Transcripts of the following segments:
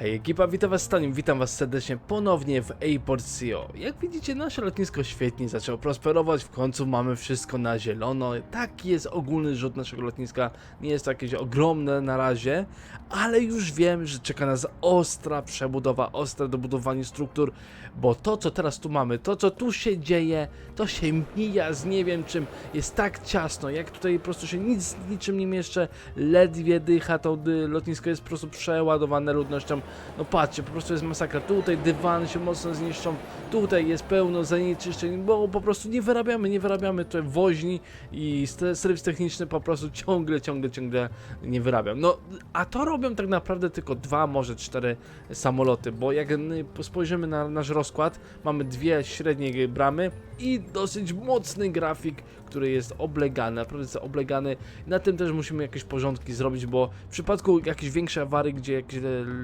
Hej ekipa, witam was Stanim, witam was serdecznie ponownie w Airport CEO. Jak widzicie nasze lotnisko świetnie zaczęło prosperować, w końcu mamy wszystko na zielono. Taki jest ogólny rzut naszego lotniska, nie jest to jakieś ogromne na razie, ale już wiem, że czeka nas ostra przebudowa, ostre dobudowanie struktur, bo to co teraz tu mamy, to co tu się dzieje, to się mija z nie wiem czym, jest tak ciasno, jak tutaj po prostu się nic niczym nie mieszczę, ledwie dycha, to lotnisko jest po prostu przeładowane ludnością, no patrzcie, po prostu jest masakra. Tutaj dywany się mocno zniszczą, tutaj jest pełno zanieczyszczeń, bo po prostu nie wyrabiamy, nie wyrabiamy tutaj woźni i serwis techniczny po prostu ciągle, ciągle, ciągle nie wyrabiam. No, a to robią tak naprawdę tylko dwa, może cztery samoloty, bo jak spojrzymy na nasz rozkład, mamy dwie średnie bramy i dosyć mocny grafik, który jest oblegany, naprawdę jest oblegany. Na tym też musimy jakieś porządki zrobić, bo w przypadku jakiejś większej awarii, gdzie jakieś e,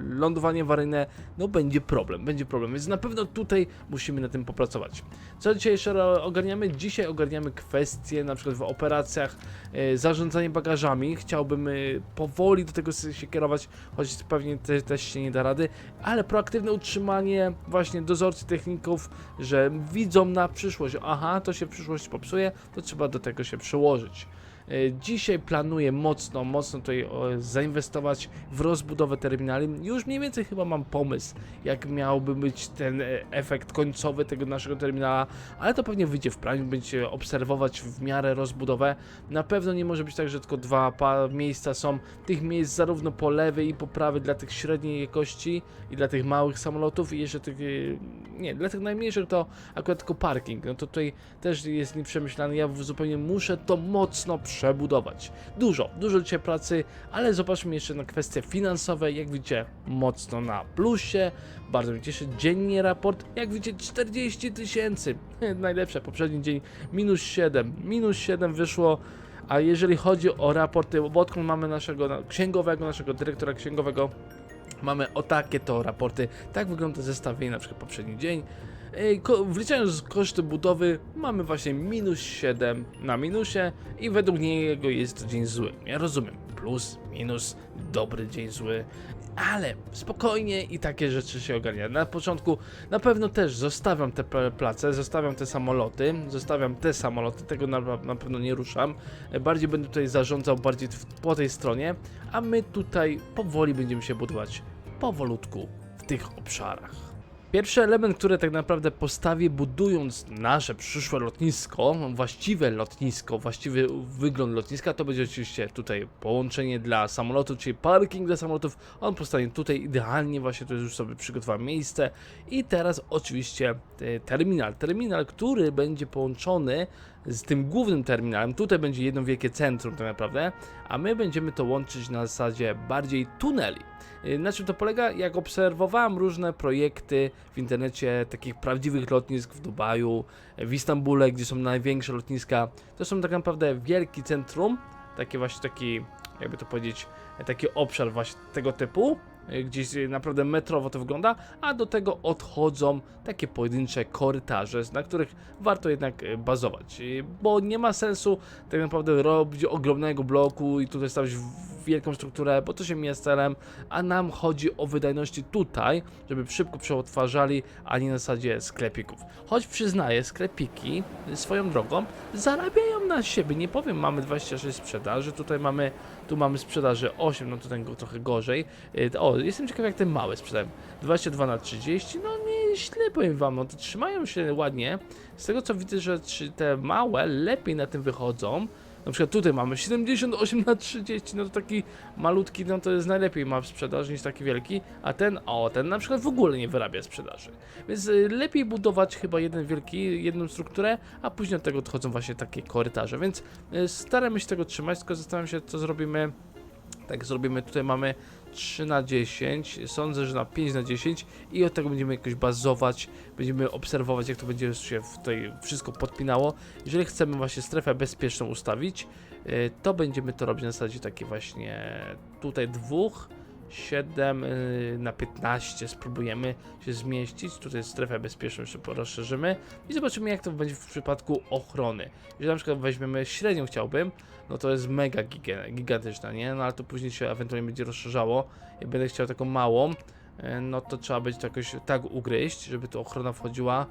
lądowanie awaryjne, no będzie problem, będzie problem, więc na pewno tutaj musimy na tym popracować. Co dzisiaj jeszcze ogarniamy? Dzisiaj ogarniamy kwestie na przykład w operacjach e, zarządzanie bagażami. Chciałbym e, powoli do tego się kierować, choć pewnie te, też się nie da rady, ale proaktywne utrzymanie właśnie dozorcy techników, że widzą na przyszłość, aha, to się w przyszłości popsuje, to trzeba do tego się przyłożyć. E, Dzisiaj planuję mocno, mocno tutaj zainwestować w rozbudowę terminali. Już mniej więcej chyba mam pomysł, jak miałby być ten e, efekt końcowy tego naszego terminala, ale to pewnie wyjdzie w planie, będziecie obserwować w miarę rozbudowę. Na pewno nie może być tak, że tylko dwa miejsca są. Tych miejsc zarówno po lewej i po prawej dla tych średniej jakości i dla tych małych samolotów i jeszcze tych, e, nie, dla tych najmniejszych to akurat tylko parking. No to tutaj też jest nieprzemyślany. Ja zupełnie muszę to mocno przebudować. Dużo, dużo dzisiaj pracy, ale zobaczmy jeszcze na kwestie finansowe. Jak widzicie, mocno na plusie. Bardzo mnie cieszy. Dziennie raport. Jak widzicie, 40 tysięcy. Najlepsze. Poprzedni dzień minus 7. Minus 7 wyszło. A jeżeli chodzi o raporty, bo odkąd mamy naszego na- księgowego, naszego dyrektora księgowego, mamy o takie to raporty. Tak wygląda zestawienie na przykład poprzedni dzień. Wliczając koszty budowy, mamy właśnie minus 7 na minusie i według niego jest to dzień zły. Ja rozumiem, plus, minus, dobry dzień zły, ale spokojnie i takie rzeczy się ogarnia. Na początku na pewno też zostawiam te pla- place, zostawiam te samoloty, zostawiam te samoloty, tego na, na pewno nie ruszam. Bardziej będę tutaj zarządzał bardziej po tej stronie, a my tutaj powoli będziemy się budować powolutku w tych obszarach. Pierwszy element, który tak naprawdę postawię budując nasze przyszłe lotnisko, właściwe lotnisko, właściwy wygląd lotniska, to będzie oczywiście tutaj połączenie dla samolotu, czyli parking dla samolotów. On powstanie tutaj idealnie, właśnie tu już sobie przygotowałem miejsce. I teraz oczywiście e, terminal. Terminal, który będzie połączony z tym głównym terminalem. Tutaj będzie jedno wielkie centrum tak naprawdę, a my będziemy to łączyć na zasadzie bardziej tuneli. Y, Na czym to polega? Jak obserwowałem różne projekty w internecie takich prawdziwych lotnisk w Dubaju, w Istambule, gdzie są największe lotniska, to są tak naprawdę wielki centrum, takie właśnie taki, jakby to powiedzieć, taki obszar właśnie tego typu, gdzieś y, naprawdę metrowo to wygląda, a do tego odchodzą takie pojedyncze korytarze, na których warto jednak y, bazować, y, bo nie ma sensu tak naprawdę robić ogromnego bloku i tutaj stawiać w- wielką strukturę, bo to się mija z celem, a nam chodzi o wydajności tutaj, żeby szybko przeotwarzali, a nie na zasadzie sklepików. Choć przyznaję, sklepiki y, swoją drogą zarabiają na siebie. Nie powiem, mamy 26 sprzedaży, tutaj mamy, tu mamy sprzedaży 8, no tutaj go trochę gorzej. Y, O, jestem ciekaw jak te małe sprzedają. 22 na 30, no nieźle powiem wam, no to trzymają się ładnie. Z tego co widzę, że te małe lepiej na tym wychodzą. Na przykład tutaj mamy 78 na 30, no to taki malutki, no to jest najlepiej ma w sprzedaży niż taki wielki, a ten, o, ten na przykład w ogóle nie wyrabia sprzedaży. Więc y, lepiej budować chyba jeden wielki, jedną strukturę, a później od tego odchodzą właśnie takie korytarze, więc y, staramy się tego trzymać, tylko zastanawiam się, co zrobimy. Tak zrobimy, tutaj mamy 3 na 10, sądzę, że na 5 na 10 i od tego będziemy jakoś bazować, będziemy obserwować jak to będzie się tutaj wszystko podpinało. Jeżeli chcemy właśnie strefę bezpieczną ustawić, y, to będziemy to robić na zasadzie takiej właśnie tutaj dwóch, 7 y, na 15 spróbujemy się zmieścić. Tutaj strefę bezpieczną jeszcze rozszerzymy i zobaczymy jak to będzie w przypadku ochrony. Jeżeli na przykład weźmiemy średnią chciałbym, no to jest mega giga- gigantyczna, nie? No ale to później się ewentualnie będzie rozszerzało. Ja będę chciał taką małą, e, no to trzeba będzie to jakoś tak ugryźć, żeby tu ochrona wchodziła.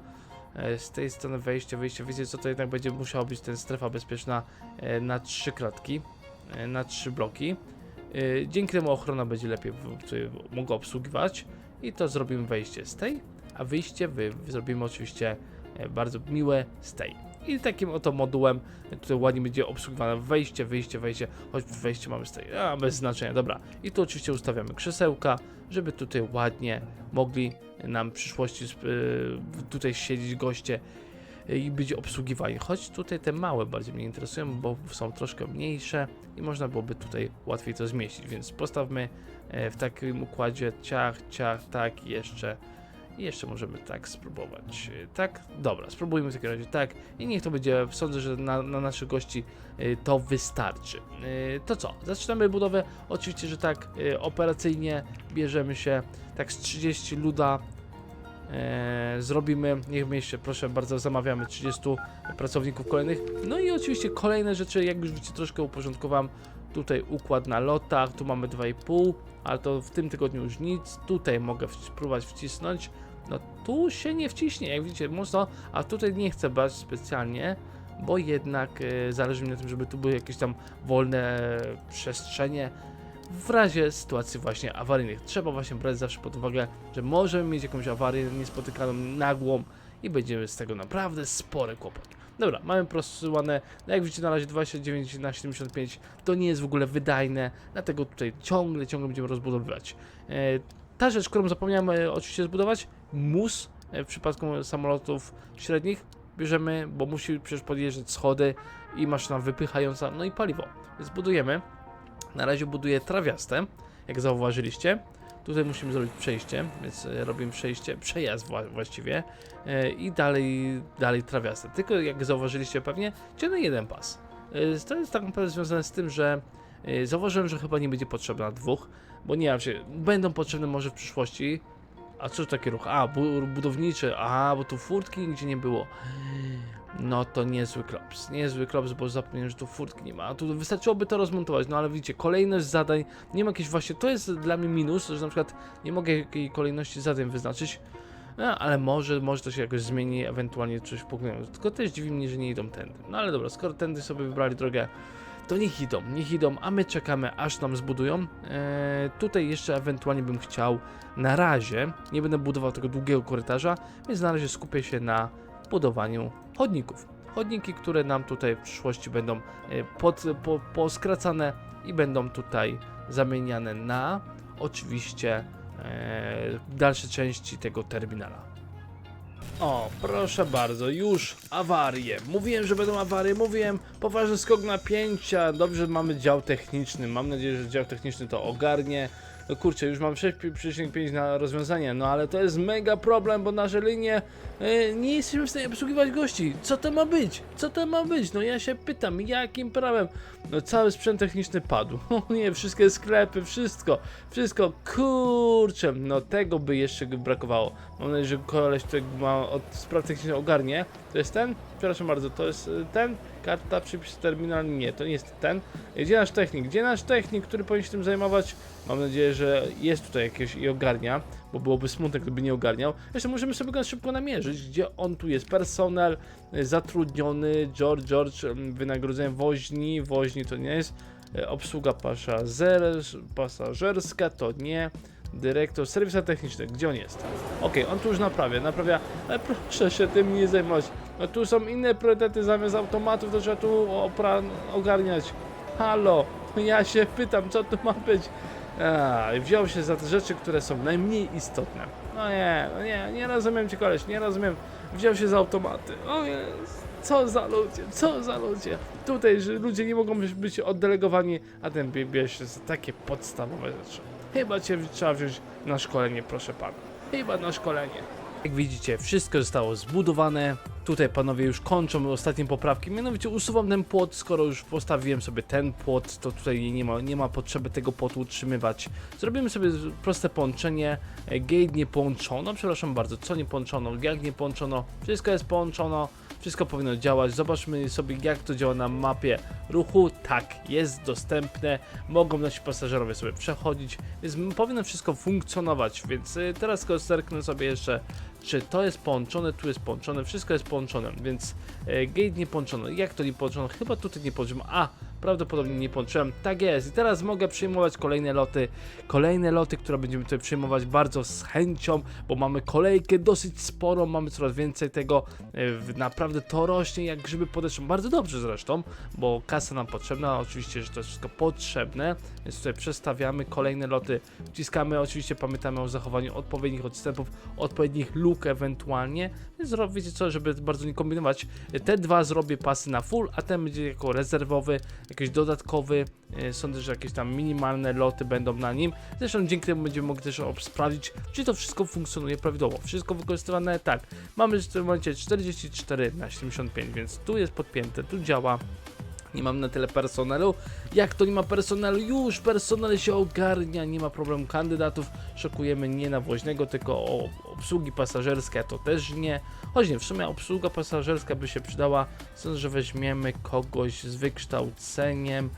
E, Z tej strony wejście, wyjście, wiecie co, to jednak będzie musiała być ten strefa bezpieczna e, na trzy kratki, e, na trzy bloki. E, Dzięki temu ochrona będzie lepiej mogła obsługiwać i to zrobimy wejście z tej, a wyjście wy, zrobimy oczywiście e, bardzo miłe z tej. I takim oto modułem e, tutaj ładnie będzie obsługiwane wejście, wyjście, wejście, choć wejście mamy z tej, a bez znaczenia, dobra. I tu oczywiście ustawiamy krzesełka, żeby tutaj ładnie mogli nam w przyszłości y, tutaj siedzieć goście y, i być obsługiwani. Choć tutaj te małe bardziej mnie interesują, bo są troszkę mniejsze i można byłoby tutaj łatwiej to zmieścić, więc postawmy e, w takim układzie ciach, ciach, tak i jeszcze i jeszcze możemy tak spróbować. E, Tak? Dobra, spróbujmy w takim razie tak i niech to będzie, sądzę, że na, na naszych gości e, to wystarczy. To co? Zaczynamy budowę. Oczywiście, że tak operacyjnie bierzemy się tak z 30 luda e, zrobimy, niech mieście, proszę bardzo, zamawiamy 30 pracowników kolejnych. No i oczywiście kolejne rzeczy, jak już widzicie, troszkę uporządkowałem tutaj układ na lotach, tu mamy 2,5, ale to w tym tygodniu już nic, tutaj mogę spróbować wcisnąć, no tu się nie wciśnie, jak widzicie, mocno, a tutaj nie chcę brać specjalnie, bo jednak e, zależy mi na tym, żeby tu były jakieś tam wolne przestrzenie, w razie sytuacji właśnie awaryjnych. Trzeba właśnie brać zawsze pod uwagę, że możemy mieć jakąś awarię niespotykaną, nagłą i będziemy z tego naprawdę spory kłopot. Dobra, mamy prostowane, no jak widzicie na razie 29 na 75 to nie jest w ogóle wydajne, dlatego tutaj ciągle, ciągle będziemy rozbudowywać. E, ta rzecz, którą zapomniałem e, oczywiście zbudować, mus e, w przypadku samolotów średnich bierzemy, bo musi przecież podjeżdżać schody i maszyna wypychająca, no i paliwo. Więc budujemy. Na razie buduję trawiastę, jak zauważyliście. Tutaj musimy zrobić przejście, więc e, robimy przejście, przejazd wła- właściwie e, i dalej, dalej trawiastę. Tylko jak zauważyliście pewnie, ciągnę jeden pas. E, To jest tak naprawdę związane z tym, że zauważyłem, że chyba nie będzie potrzebna dwóch, bo nie wiem, się będą potrzebne może w przyszłości. A co to taki ruch? A, bu budowniczy, a, bo tu furtki nigdzie nie było. No to niezły klops, niezły klops, bo zapomniałem, że tu furtki nie ma. A tu wystarczyłoby to rozmontować, no ale widzicie, kolejność zadań, nie ma jakiejś właśnie, to jest dla mnie minus, że na przykład nie mogę jakiej kolejności zadań wyznaczyć, no, ale może, może to się jakoś zmieni, ewentualnie coś pokleją. Tylko też dziwi mnie, że nie idą tędy. No ale dobra, skoro tędy sobie wybrali drogę, to niech idą, niech idą, a my czekamy aż nam zbudują. Eee, tutaj jeszcze ewentualnie bym chciał na razie, nie będę budował tego długiego korytarza, więc na razie skupię się na budowaniu chodników. Chodniki, które nam tutaj w przyszłości będą e, pod, po, poskracane i będą tutaj zamieniane na oczywiście e, dalsze części tego terminala. O, proszę bardzo, już awarie. Mówiłem, że będą awarie, mówiłem, poważny skok napięcia. Dobrze, mamy dział techniczny. Mam nadzieję, że dział techniczny to ogarnie. No kurczę, już mam 6,5 na rozwiązanie, no ale to jest mega problem, bo nasze linie e, nie jesteśmy w stanie obsługiwać gości. Co to ma być? Co to ma być? No ja się pytam, jakim prawem? No cały sprzęt techniczny padł. O nie, wszystkie sklepy, wszystko, wszystko, kurczę, no tego by jeszcze brakowało. Mam nadzieję, że koleś tutaj ma od spraw technicznych ogarnie. To jest ten? Przepraszam bardzo, to jest y, ten? Karta, przypis, terminal? Nie, to nie jest ten. Gdzie nasz technik? Gdzie nasz technik, który powinien się tym zajmować? Mam nadzieję, że jest tutaj jakieś i ogarnia, bo byłoby smutne, gdyby nie ogarniał. Jeszcze możemy sobie go szybko namierzyć, gdzie on tu jest. Personel, y, zatrudniony, George, George, mm, wynagrodzenie woźni, woźni to nie jest. Y, Obsługa pasażer, pasażerska to nie. Dyrektor, serwisa techniczny, gdzie on jest? Okej, on tu już naprawia, naprawia, ale proszę się tym nie zajmować. No tu są inne priorytety, zamiast automatów to trzeba tu ogarniać. Halo, ja się pytam, co tu ma być? A, wziął się za te rzeczy, które są najmniej istotne. No nie, no nie, nie rozumiem cię koleś, nie rozumiem. Wziął się za automaty. O jest, co za ludzie, co za ludzie. Tutaj, że ludzie nie mogą być, oddelegowani, a ten bie- bierze się za takie podstawowe rzeczy. Chyba cię trzeba wziąć na szkolenie, proszę pana. Chyba na szkolenie. Jak widzicie, wszystko zostało zbudowane. Tutaj panowie już kończą ostatnie poprawki. Mianowicie usuwam ten płot, skoro już postawiłem sobie ten płot, to tutaj nie ma, nie ma potrzeby tego płotu utrzymywać. Zrobimy sobie proste połączenie. E, Gate nie połączono, przepraszam bardzo, co nie połączono? Jak nie połączono? Wszystko jest połączono. wszystko powinno działać. Zobaczmy sobie jak to działa na mapie ruchu. Tak, jest dostępne, mogą nasi pasażerowie sobie przechodzić, więc powinno wszystko funkcjonować, więc y, teraz zerknę sobie jeszcze, czy to jest połączone, tu jest połączone, wszystko jest połączone, więc y, gate nie połączony. Jak to nie połączono? Chyba tutaj nie połączyłem. A, prawdopodobnie nie połączyłem. Tak jest. I teraz mogę przyjmować kolejne loty, kolejne loty, które będziemy tutaj przyjmować bardzo z chęcią, bo mamy kolejkę dosyć sporą, mamy coraz więcej tego, w- naprawdę to rośnie jak grzyby pod deszczem. Bardzo dobrze zresztą, bo kasa nam potrzebna, oczywiście, że to jest wszystko potrzebne, więc tutaj przestawiamy kolejne loty, wciskamy, oczywiście pamiętamy o zachowaniu odpowiednich odstępów, odpowiednich luk ewentualnie, więc wiecie co, żeby bardzo nie kombinować, te dwa zrobię pasy na full, a ten będzie jako rezerwowy, jakiś dodatkowy, e, sądzę, że jakieś tam minimalne loty będą na nim, zresztą dzięki temu będziemy mogli też sprawdzić, czy to wszystko funkcjonuje prawidłowo, wszystko wykorzystywane, tak, mamy w tym momencie 44 na 75, więc tu jest podpięte, tu działa, nie mam na tyle personelu. Jak to nie ma personelu? Już personel się ogarnia, nie ma problemu kandydatów. Szokujemy nie na woźnego, tylko o obsługi pasażerskie, to też nie. Choć nie, w sumie obsługa pasażerska by się przydała. Sądzę, że weźmiemy kogoś z wykształceniem.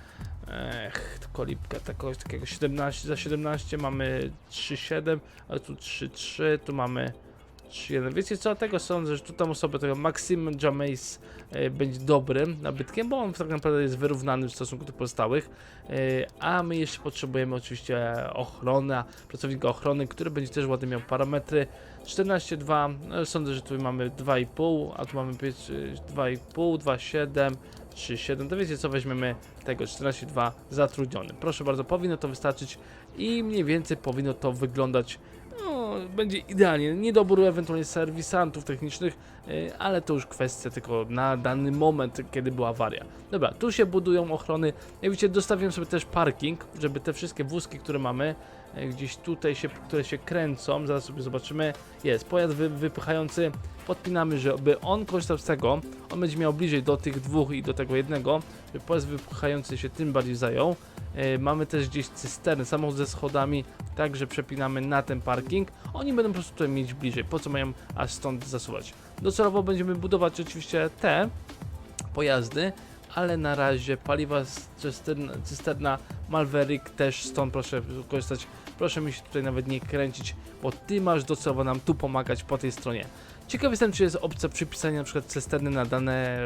Ech, kolibka takiego, takiego 17, za 17 mamy 3,7, a tu 3,3, tu mamy 3,1. Wiecie co, tego sądzę, że tu tam osobę tego Maxim Jameis e, będzie dobrym nabytkiem, bo on tak naprawdę jest wyrównany w stosunku do pozostałych, e, a my jeszcze potrzebujemy oczywiście ochrona, pracownika ochrony, który będzie też ładnie miał parametry 14,2, no, sądzę, że tu mamy 2,5, a tu mamy pięć- e, 2,5, 2,7, 3,7, to wiecie co, weźmiemy tego 14,2 zatrudniony. Proszę bardzo, powinno to wystarczyć i mniej więcej powinno to wyglądać no, będzie idealnie. Niedobór ewentualnie serwisantów technicznych, yy, ale to już kwestia tylko na dany moment, kiedy była awaria. Dobra, tu się budują ochrony. Jak widzicie, dostawiłem sobie też parking, żeby te wszystkie wózki, które mamy, gdzieś tutaj się, które się kręcą, zaraz sobie zobaczymy. Jest pojazd wy, wypychający. Podpinamy, żeby on korzystał z tego. On będzie miał bliżej do tych dwóch i do tego jednego, żeby pojazd wypychający się tym bardziej zajął. Yy, mamy też gdzieś cysterny, samochód ze schodami, także przepinamy na ten parking. Oni będą po prostu tutaj mieć bliżej, po co mają aż stąd zasuwać. Docelowo będziemy budować oczywiście te pojazdy, ale na razie paliwa z cysterna, cysterna Malverik też stąd proszę korzystać. Proszę mi się tutaj nawet nie kręcić, bo ty masz docelowo nam tu pomagać po tej stronie. Ciekaw jestem, czy jest opcja przypisania na przykład cysterny na dane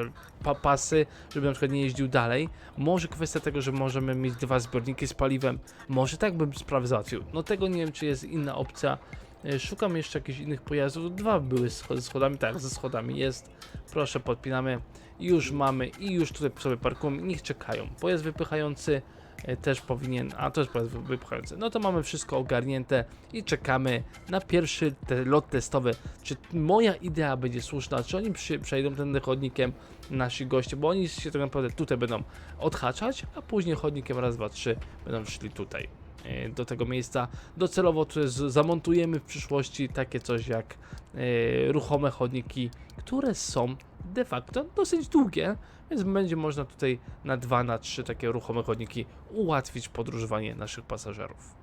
pa pasy, żeby na przykład nie jeździł dalej. Może kwestia tego, że możemy mieć dwa zbiorniki z paliwem. Może tak bym sprawę załatwił. No tego nie wiem, czy jest inna opcja. E, Szukam jeszcze jakichś innych pojazdów. Dwa były ze schodami. Tak, ze schodami jest. Proszę, podpinamy. Już mamy i już tutaj sobie parkujemy. Niech czekają. Pojazd wypychający e, też powinien, a to jest pojazd wy- wypychający. No to mamy wszystko ogarnięte i czekamy na pierwszy te lot testowy. Czy moja idea będzie słuszna? Czy oni przy, przejdą tym chodnikiem nasi goście? Bo oni się tak naprawdę tutaj będą odhaczać, a później chodnikiem raz, dwa, trzy będą szli tutaj e, do tego miejsca. Docelowo tu jest, zamontujemy w przyszłości takie coś jak e, ruchome chodniki, które są de facto dosyć długie, więc będzie można tutaj na 2, na 3 takie ruchome chodniki ułatwić podróżowanie naszych pasażerów.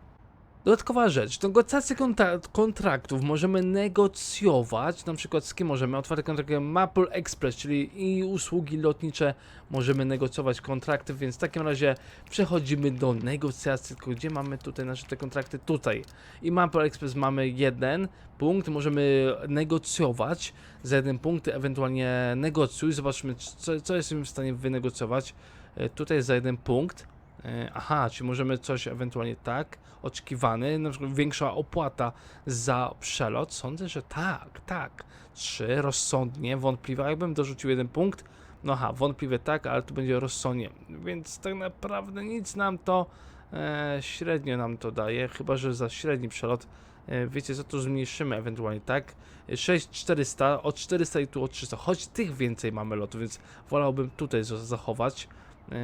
Dodatkowa rzecz, negocjacje konta- kontraktów możemy negocjować, na przykład z kim możemy, otwarte kontrakty jak Maple Express, czyli i usługi lotnicze, możemy negocjować kontrakty, więc w takim razie przechodzimy do negocjacji, tylko gdzie mamy tutaj nasze te kontrakty? Tutaj. I Maple Express mamy jeden punkt, możemy negocjować za jeden punkt, ewentualnie negocjuj, zobaczmy co, co jesteśmy w stanie wynegocjować. E, Tutaj za jeden punkt. E, Aha, czy możemy coś ewentualnie tak, oczekiwany, na przykład większa opłata za przelot? Sądzę, że tak, tak. Trzy, rozsądnie, wątpliwe. Jakbym dorzucił jeden punkt, no aha, wątpliwie tak, ale to będzie rozsądnie. Więc tak naprawdę nic nam to e, średnio nam to daje, chyba że za średni przelot. E, wiecie co, to zmniejszymy ewentualnie, tak? E, 6400, od 400 i tu od 300, choć tych więcej mamy lotów, więc wolałbym tutaj za- zachować e,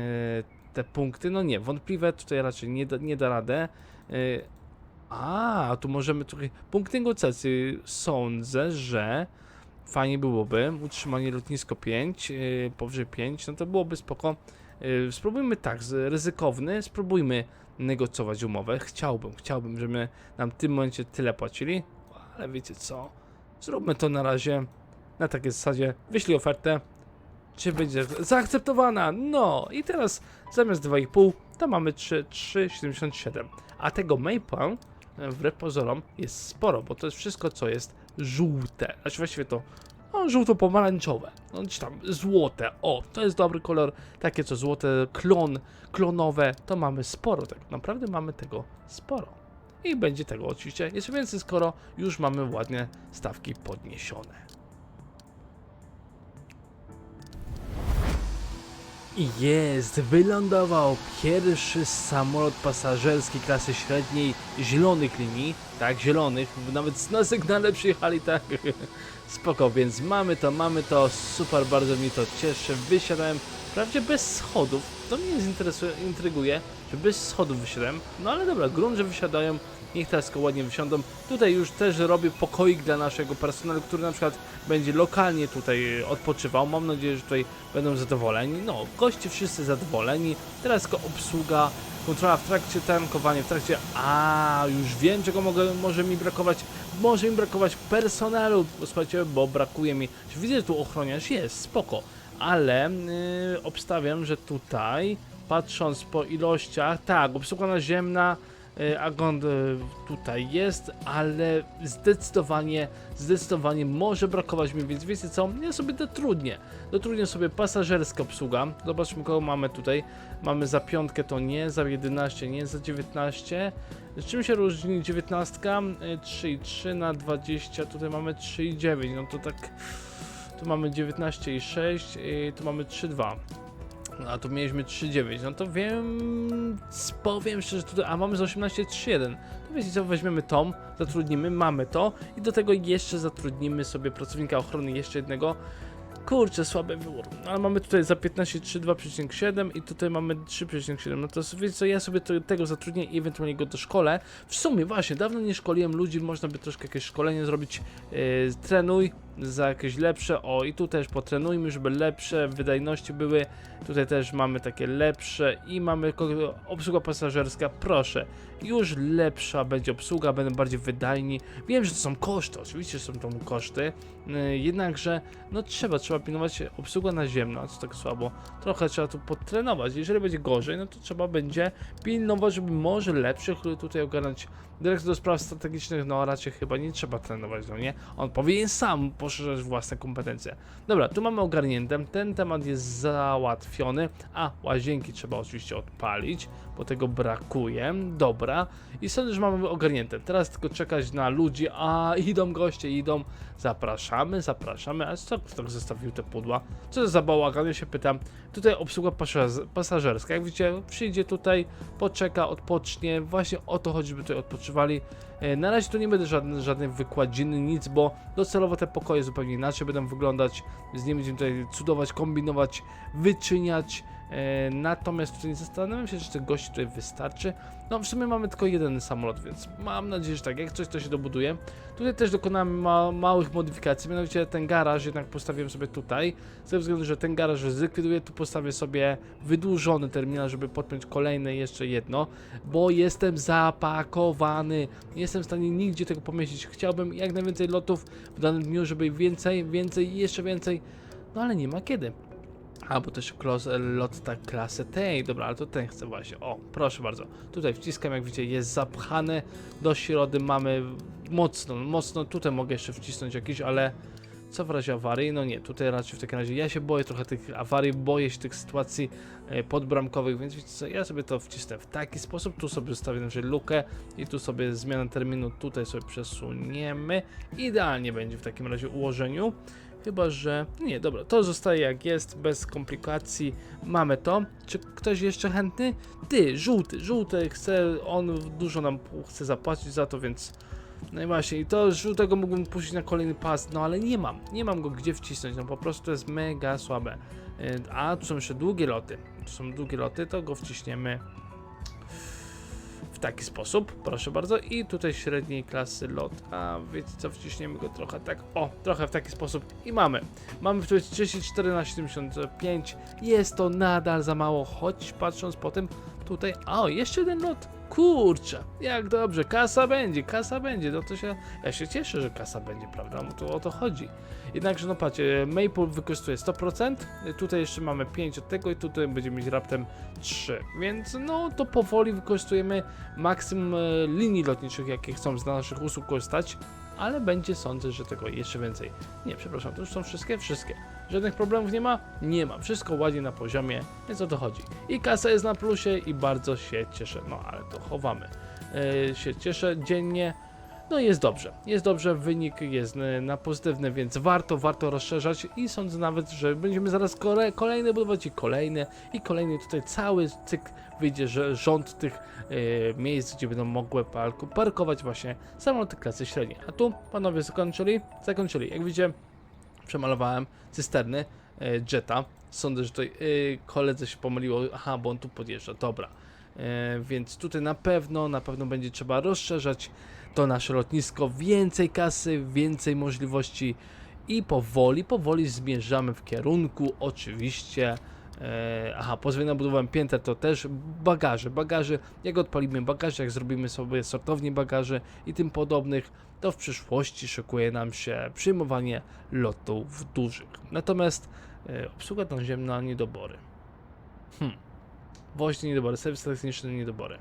te punkty. No nie, wątpliwe tutaj raczej nie da, nie da radę. E, a, tu możemy trochę. Punkt negocjacji sądzę, że fajnie byłoby utrzymanie lotnisko 5, yy, powyżej 5, no to byłoby spoko. Yy, spróbujmy tak, ryzykowny, spróbujmy negocjować umowę. Chciałbym, chciałbym, żeby nam w tym momencie tyle płacili, ale wiecie co? Zróbmy to na razie na takiej zasadzie wyślij ofertę, czy będzie zaakceptowana. No i teraz zamiast 2,5 to mamy 3, 3,77. A tego Maple e, wbrew pozorom jest sporo, bo to jest wszystko co jest żółte. Znaczy właściwie to no, żółto-pomarańczowe. No czy tam złote. O, to jest dobry kolor. Takie co złote, klon, klonowe. To mamy sporo tego. Naprawdę mamy tego sporo. I będzie tego oczywiście jeszcze więcej, skoro już mamy ładnie stawki podniesione. I jest, wylądował pierwszy samolot pasażerski klasy średniej zielonych linii, tak, zielonych, nawet na sygnale przyjechali, tak, spoko, więc mamy to, mamy to, super, bardzo mi to cieszy, wysiadałem, wprawdzie bez schodów, to mnie interesuje, intryguje, bez schodów wysiadłem, no ale dobra, grunt, że wysiadają, niech teraz ładnie wysiądą, tutaj już też robię pokoik dla naszego personelu, który na przykład będzie lokalnie tutaj odpoczywał, mam nadzieję, że tutaj będą zadowoleni, no, goście wszyscy zadowoleni, teraz tylko obsługa, kontrola w trakcie tankowania, w trakcie, a już wiem czego mogę, może mi brakować, może mi brakować personelu, słuchajcie, bo brakuje mi, widzę, że tu ochroniarz jest, spoko, ale yy, obstawiam, że tutaj, patrząc po ilościach, tak, obsługa naziemna, Agond yy, tutaj jest, ale zdecydowanie, zdecydowanie może brakować mi, więc wiecie co, ja sobie dotrudnię, dotrudnię sobie pasażerska obsługa, zobaczmy kogo mamy tutaj, mamy za piątkę to nie, za 11 nie, za 19, z czym się różni 19? Y, 3,3 na 20, tutaj mamy 3,9, no to tak, tu mamy 19,6, i tu mamy 3,2. No, A tu mieliśmy 3,9, no to wiem, powiem szczerze tutaj, a mamy z 18,3,1. To wiecie co, weźmiemy tom, zatrudnimy, mamy to i do tego jeszcze zatrudnimy sobie pracownika ochrony jeszcze jednego. Kurczę, słaby wybór. No, Ale mamy tutaj za 15 3, 2,7 i tutaj mamy 3,7. No to wiecie co, ja sobie to, tego zatrudnię i ewentualnie go doszkolę. W sumie właśnie, dawno nie szkoliłem ludzi, można by troszkę jakieś szkolenie zrobić. Yy, trenuj za jakieś lepsze. O, i tu też potrenujmy, żeby lepsze wydajności były. Tutaj też mamy takie lepsze i mamy obsługa pasażerska. Proszę, już lepsza będzie obsługa, będą bardziej wydajni. Wiem, że to są koszty, oczywiście są to koszty, yy, jednakże no trzeba, trzeba pilnować obsługa naziemna, co tak słabo. Trochę trzeba tu podtrenować. Jeżeli będzie gorzej, no to trzeba będzie pilnować, żeby może lepszych tutaj ogarnąć. Dyrektor do spraw strategicznych, no raczej chyba nie trzeba trenować, no nie? On powinien sam poszerzać własne kompetencje. Dobra, tu mamy ogarnięte, ten temat jest załatwiony, a łazienki trzeba oczywiście odpalić, bo tego brakuje. Dobra, i sądzę, że mamy ogarnięte. Teraz tylko czekać na ludzi, a idą goście, idą. Zapraszamy, zapraszamy. A co kto tak zostawił te pudła? Co za bałagan? Ja się pytam. Tutaj obsługa pasaż- pasażerska. Jak widzicie, przyjdzie tutaj, poczeka, odpocznie. Właśnie o to chodzi, żeby tutaj odpoczywali. E, Na razie tu nie będę żadnej, żadnej wykładziny, nic, bo docelowo te pokoje zupełnie inaczej będą wyglądać. Z nimi będziemy tutaj cudować, kombinować, wyczyniać. E, natomiast tutaj zastanawiam się, czy tych gości tutaj wystarczy. No w sumie mamy tylko jeden samolot, więc mam nadzieję, że tak, jak coś to się dobuduje. Tutaj też dokonamy ma małych modyfikacji, mianowicie ten garaż jednak postawiłem sobie tutaj, z tego względu, że ten garaż zlikwiduję, tu postawię sobie wydłużony terminal, żeby podpiąć kolejne jeszcze jedno, bo jestem zapakowany, nie jestem w stanie nigdzie tego pomieścić. Chciałbym jak najwięcej lotów w danym dniu, żeby więcej, więcej i jeszcze więcej, no ale nie ma kiedy. A, bo też klos, lot tak klasy tej, dobra, ale to ten chcę właśnie. O, proszę bardzo. Tutaj wciskam, jak widzicie, jest zapchane do środy, mamy mocno, mocno, tutaj mogę jeszcze wcisnąć jakiś, ale co w razie awarii? No nie, tutaj raczej w takim razie ja się boję trochę tych awarii, boję się tych sytuacji e, podbramkowych, więc wiecie co, ja sobie to wcisnę w taki sposób, tu sobie zostawię na lukę i tu sobie zmianę terminu tutaj sobie przesuniemy. Idealnie będzie w takim razie ułożeniu. Chyba, że. Nie, dobra, to zostaje jak jest, bez komplikacji. Mamy to. Czy ktoś jeszcze chętny? Ty, żółty, żółty chce, on dużo nam chce zapłacić za to, więc. No i właśnie, i to żółtego mógłbym puścić na kolejny pas, no ale nie mam, nie mam go gdzie wcisnąć, no po prostu to jest mega słabe. Y, A tu są jeszcze długie loty, tu są długie loty, to go wciśniemy w taki sposób, proszę bardzo. I tutaj średniej klasy lot, a wiecie co, wciśniemy go trochę tak, o, trochę w taki sposób i mamy. Mamy w 34 na 75, jest to nadal za mało, choć patrząc po tym tutaj, o, jeszcze jeden lot, Kurczę, jak dobrze, kasa będzie, kasa będzie, no to się, ja się cieszę, że kasa będzie, prawda, no to o to chodzi. Jednakże, no patrzcie, Maple wykorzystuje 100%, tutaj jeszcze mamy 5 od tego i tutaj będziemy mieć raptem 3, więc no to powoli wykorzystujemy maksimum e, linii lotniczych, jakie chcą z naszych usług korzystać, ale będzie sądzę, że tego jeszcze więcej. Nie, przepraszam, to już są wszystkie? Wszystkie. Żadnych problemów nie ma? Nie ma. Wszystko ładnie na poziomie, więc o to chodzi. I kasa jest na plusie i bardzo się cieszę. No ale to chowamy. Yy, się cieszę dziennie. No jest dobrze. Jest dobrze, wynik jest y, na pozytywny, więc warto, warto rozszerzać i sądzę nawet, że będziemy zaraz kole, kolejne budować i kolejne i kolejny tutaj cały cykl wyjdzie, że rząd tych y, miejsc, gdzie będą mogły parku, parkować właśnie samoloty klasy średniej. A tu panowie zakończyli? Zakończyli. Jak widzicie, przemalowałem cysterny e, Jetta. Sądzę, że tutaj e, koledze się pomyliło. Aha, bo on tu podjeżdża. Dobra. E, więc tutaj na pewno, na pewno będzie trzeba rozszerzać to nasze lotnisko. Więcej kasy, więcej możliwości i powoli, powoli zmierzamy w kierunku oczywiście. E, aha, pozwolenie na budowę pięter to też bagaże. Bagaże, jak odpalimy bagaże, jak zrobimy sobie sortownię bagaży i tym podobnych, to w przyszłości szykuje nam się przyjmowanie lotów dużych. Natomiast e, obsługa naziemna niedobory. Hmm. Woźnie niedobory, serwis techniczny niedobory.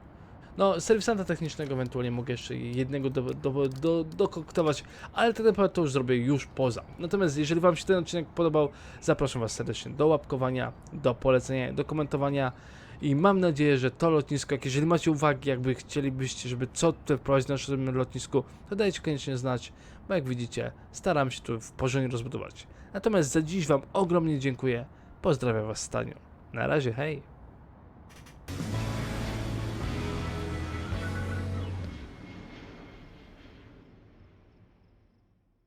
No, serwisanta technicznego ewentualnie mogę jeszcze jednego do, do, do, dokoktować, ale tak naprawdę to już zrobię już poza. Natomiast jeżeli Wam się ten odcinek podobał, zapraszam Was serdecznie do łapkowania, do polecenia, do komentowania i mam nadzieję, że to lotnisko, jak jeżeli macie uwagi, jakby chcielibyście, żeby co tutaj wprowadzić na naszym lotnisku, to dajcie koniecznie znać, bo jak widzicie, staram się tu w porządnie rozbudować. Natomiast za dziś Wam ogromnie dziękuję, pozdrawiam Was Staniu. Na razie, hej!